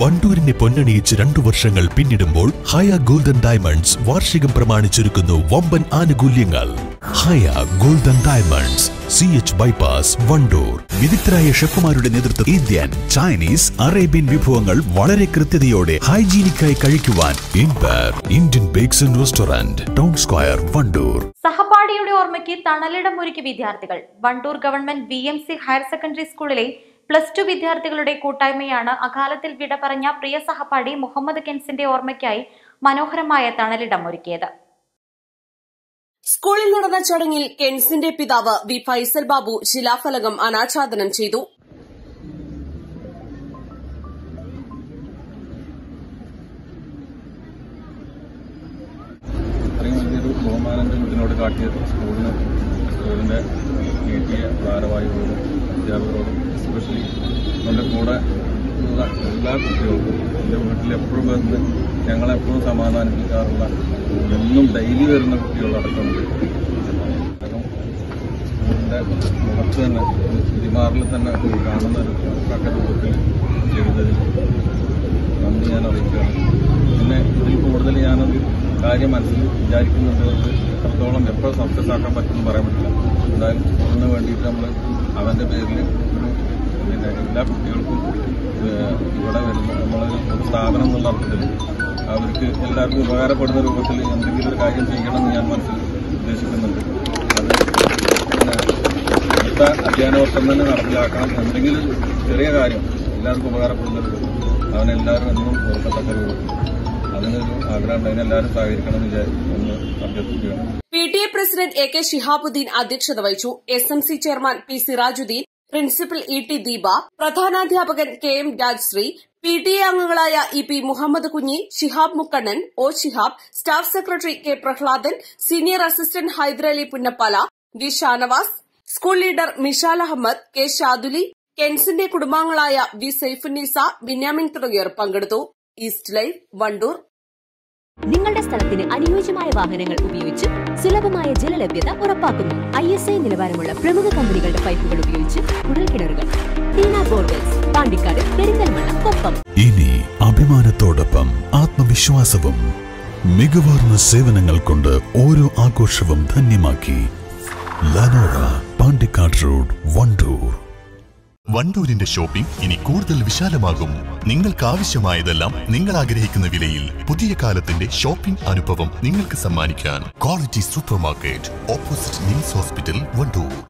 വണ്ടൂരിനെ പൊന്നണിയിച്ച് രണ്ടു വർഷങ്ങൾ പിന്നിടുമ്പോൾ ഹയ ഗോൾഡൻ ഡയമണ്ട്സ് വാർഷികം പ്രമാണിച്ചൊരുക്കുന്നു വമ്പൻ ആനുകൂല്യങ്ങൾ. Haya golden diamonds C H bypass Wandoor. വിദഗ്ധരായ ഷെഫുമാരുടെ നേതൃത്വം ഇന്ത്യൻ ചൈനീസ് അറേബ്യൻ വിഭവങ്ങൾ വളരെ കൃത്യതയോടെ ഹൈജീനിക്കായി കഴിക്കുവാൻ Indian bakes and restaurant town square Wandoor. സഹപാഠിയുടെ ഓർമ്മയ്ക്ക് തണലിടം ഒരുക്കി വിദ്യാർത്ഥികൾ. Wandoor government V M C higher secondary സ്കൂളിലെ പ്ലസ് ടു വിദ്യാർത്ഥികളുടെ കൂട്ടായ്മയാണ് അകാലത്തിൽ വിട പറഞ്ഞ പ്രിയ സഹപാഠി മുഹമ്മദ് കെൻസിന്റെ ഓർമ്മയ്ക്കായി മനോഹരമായ തണലിടം ഒരുക്കിയത് സ്കൂളിൽ നടന്ന ചടങ്ങിൽ കെൻസിന്റെ പിതാവ് വി ഫൈസൽ ബാബു ശിലാഫലകം അനാച്ഛാദനം ചെയ്തു. ബഹുമാനം ഇതിനോട് കാട്ടിയ സ്കൂളിന് സ്കൂളിന്റെ ഭാരവാഹികളോടും അധ്യാപകരോടും എസ്പെഷ്യലി എന്റെ കൂടെ ഉള്ള എല്ലാ കുട്ടികൾക്കും എന്റെ വീട്ടിൽ എപ്പോഴും വന്ന് ഞങ്ങളെപ്പോഴും സമാധാനിപ്പിക്കാറുള്ള എന്നും ഡെയിലി വരുന്ന കുട്ടികളടക്കം സ്കൂളിന്റെ മുഖത്ത് തന്നെ തിരിമാറിൽ തന്നെ കാണുന്ന ഒരു കക്ക രൂപത്തിൽ ചെയ്തതിൽ നന്ദി ഞാൻ അറിയിക്കുകയാണ്. പിന്നെ ഇതിൽ കൂടുതൽ ഞാനൊരു കാര്യം മനസ്സിൽ വിചാരിക്കുന്നുണ്ട് എത്രത്തോളം എപ്പോൾ സക്സസ് ആക്കാൻ പറ്റുമെന്ന് പറയാൻ പറ്റില്ല. എന്തായാലും സ്കൂളിന് വേണ്ടിയിട്ട് നമ്മൾ അവന്റെ പേരിൽ ഒരു പിന്നെ എല്ലാ കുട്ടികൾക്കും ഇവിടെ വരുന്ന നമ്മളൊരു സ്ഥാപനം എന്നുള്ള അർത്ഥത്തിൽ അവർക്ക് എല്ലാവർക്കും ഉപകാരപ്പെടുന്ന രൂപത്തിൽ എന്തെങ്കിലും ഒരു കാര്യം ചെയ്യണമെന്ന് ഞാൻ മനസ്സിൽ ഉദ്ദേശിക്കുന്നുണ്ട്. അത് അടുത്ത അധ്യയന വർഷം തന്നെ നടപ്പിലാക്കണം. എന്തെങ്കിലും ചെറിയ കാര്യം എല്ലാവർക്കും ഉപകാരപ്പെടുന്ന രൂപത്തിൽ അവനെല്ലാവരും എന്നും ഓർക്കത്തക്ക രൂപത്തിൽ. P T A president A K Shihabuddin അധ്യക്ഷത വഹിച്ചു. S M C chairman P Sirajuddin principal E T Deepa പ്രധാനാധ്യാപകൻ K M Rajshree P T A അംഗങ്ങളായ E P Muhammad Kunhi Shihab Mukkannan O Shihab staff secretary K Prahladan senior assistant Haiderali Punnappala V Shanavas school leader Mishal Ahammed K Shaduli കെൻസിന്റെ കുടുംബാംഗങ്ങളായ V Saifunneesa Binyamin തുടങ്ങിയവർ പങ്കെടുത്തു. East live Wandoor നിങ്ങളുടെ സ്ഥലത്തിന് അനുയോജ്യമായ വാഹനങ്ങൾ ഉപയോഗിച്ച് സുലഭമായ ജലലഭ്യത ഉറപ്പാക്കുന്നു. ഐ എസ് ഐ നിലവാരമുള്ള പ്രമുഖ കമ്പനികളുടെ പൈപ്പുകൾ ഉപയോഗിച്ച് കുഴൽക്കിണറുകൾ പാണ്ടിക്കാട് പെരിന്തൽമണ്ണ കൊപ്പം. ഇനി അഭിമാനത്തോടൊപ്പം ആത്മവിശ്വാസവും മികവാർന്ന സേവനങ്ങൾ കൊണ്ട് ഓരോ ആഘോഷവും ധന്യമാക്കി. ലനോറ പാണ്ടിക്കാട് റോഡ് വണ്ടൂർ വണ്ടൂരിന്റെ ഷോപ്പിംഗ് ഇനി കൂടുതൽ വിശാലമാകും. നിങ്ങൾക്ക് ആവശ്യമായതെല്ലാം നിങ്ങൾ ആഗ്രഹിക്കുന്ന വിലയിൽ പുതിയ കാലത്തിന്റെ ഷോപ്പിംഗ് അനുഭവം നിങ്ങൾക്ക് സമ്മാനിക്കാൻ quality super market opposite Nims hospital Wandoor.